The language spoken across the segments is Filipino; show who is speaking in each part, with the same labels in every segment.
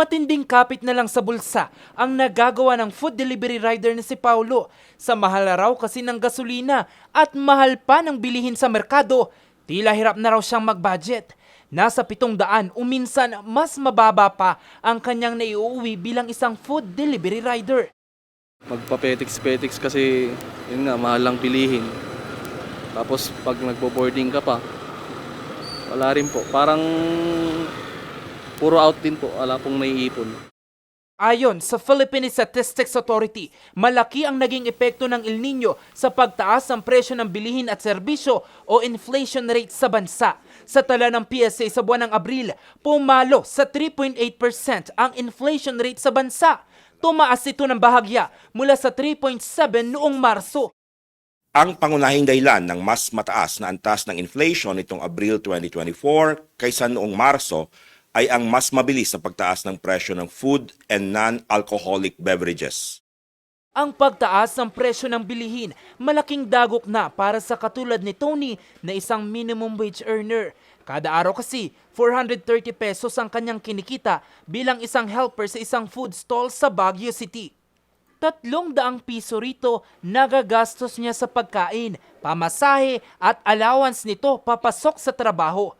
Speaker 1: Matinding kapit na lang sa bulsa ang nagagawa ng food delivery rider na si Paulo. Sa mahal na raw kasi ng gasolina at mahal pa ng bilihin sa merkado, tila hirap na raw siyang mag-budget. Nasa pitong daan o minsan mas mababa pa ang kanyang naiuwi bilang isang food delivery rider.
Speaker 2: Magpa-petics-petics kasi yun nga, mahal lang bilihin. Tapos pag nagbo-boarding ka pa, wala rin po. Parang puro out din po, wala pong naiipon.
Speaker 1: Ayon sa Philippine Statistics Authority, malaki ang naging epekto ng El Nino sa pagtaas ng presyo ng bilihin at serbisyo o inflation rate sa bansa. Sa tala ng PSA sa buwan ng Abril, pumalo sa 3.8% ang inflation rate sa bansa. Tumaas ito ng bahagya mula sa 3.7 noong Marso.
Speaker 3: Ang pangunahing dahilan ng mas mataas na antas ng inflation nitong Abril 2024 kaysa noong Marso ay ang mas mabilis na pagtaas ng presyo ng food and non-alcoholic beverages.
Speaker 1: Ang pagtaas ng presyo ng bilihin, malaking dagok na para sa katulad ni Tony na isang minimum wage earner. Kada araw kasi, 430 pesos ang kanyang kinikita bilang isang helper sa isang food stall sa Baguio City. Tatlong daang piso rito nagagastos niya sa pagkain, pamasahe at allowance nito papasok sa trabaho.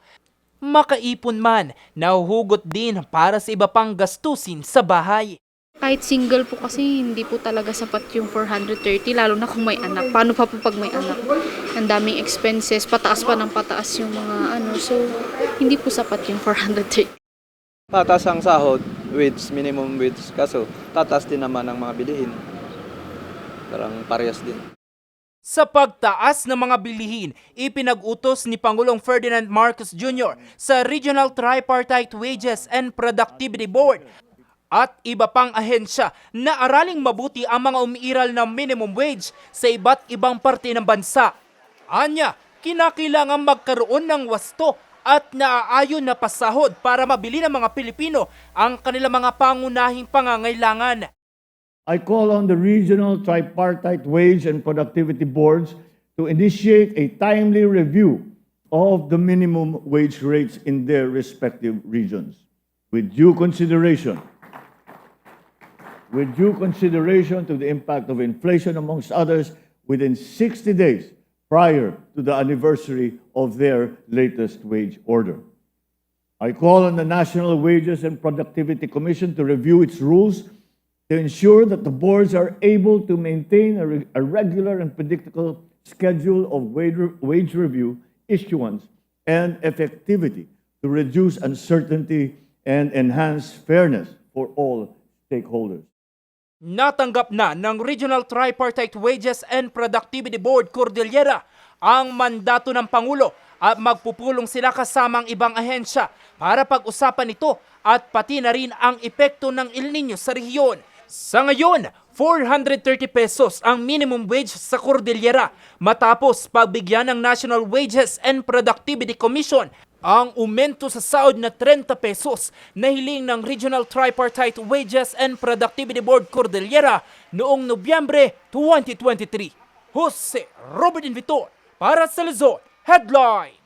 Speaker 1: Makaipon man, nahuhugot din para sa iba pang gastusin sa bahay.
Speaker 4: Kahit single po kasi hindi po talaga sapat yung 430 lalo na kung may anak. Paano pa po pag may anak? Ang daming expenses, pataas pa ng pataas yung mga ano. So, hindi po sapat yung 430.
Speaker 5: Tatas ang sahod, wage, minimum wage. Kaso, tatas din naman ang mga bilihin. Parang parehas din.
Speaker 1: Sa pagtaas ng mga bilihin, ipinag-utos ni Pangulong Ferdinand Marcos Jr. sa Regional Tripartite Wages and Productivity Board at iba pang ahensya na araling mabuti ang mga umiiral ng minimum wage sa iba't ibang parte ng bansa. Anya, kinakailangan magkaroon ng wasto at naaayon na pasahod para mabili ng mga Pilipino ang kanilang mga pangunahing pangangailangan.
Speaker 6: I call on the regional tripartite wage and productivity boards to initiate a timely review of the minimum wage rates in their respective regions with due consideration with due consideration to the impact of inflation amongst others within 60 days prior to the anniversary of their latest wage order. I call on the National Wages and Productivity Commission to review its rules to ensure that the boards are able to maintain a, re- a regular and predictable schedule of wage, re- wage review, issuance, and effectivity to reduce uncertainty and enhance fairness for all stakeholders.
Speaker 1: Natanggap na ng Regional Tripartite Wages and Productivity Board Cordillera ang mandato ng Pangulo at magpupulong sila kasama ang ibang ahensya para pag-usapan ito at pati na rin ang epekto ng El Nino sa rehiyon. Sa ngayon, 430 pesos ang minimum wage sa Cordillera matapos pagbigyan ng National Wages and Productivity Commission ang umento sa sahod na 30 pesos na hiling ng Regional Tripartite Wages and Productivity Board Cordillera noong Nobyembre 2023. Jose Robert Invitor para sa Luzon Headline!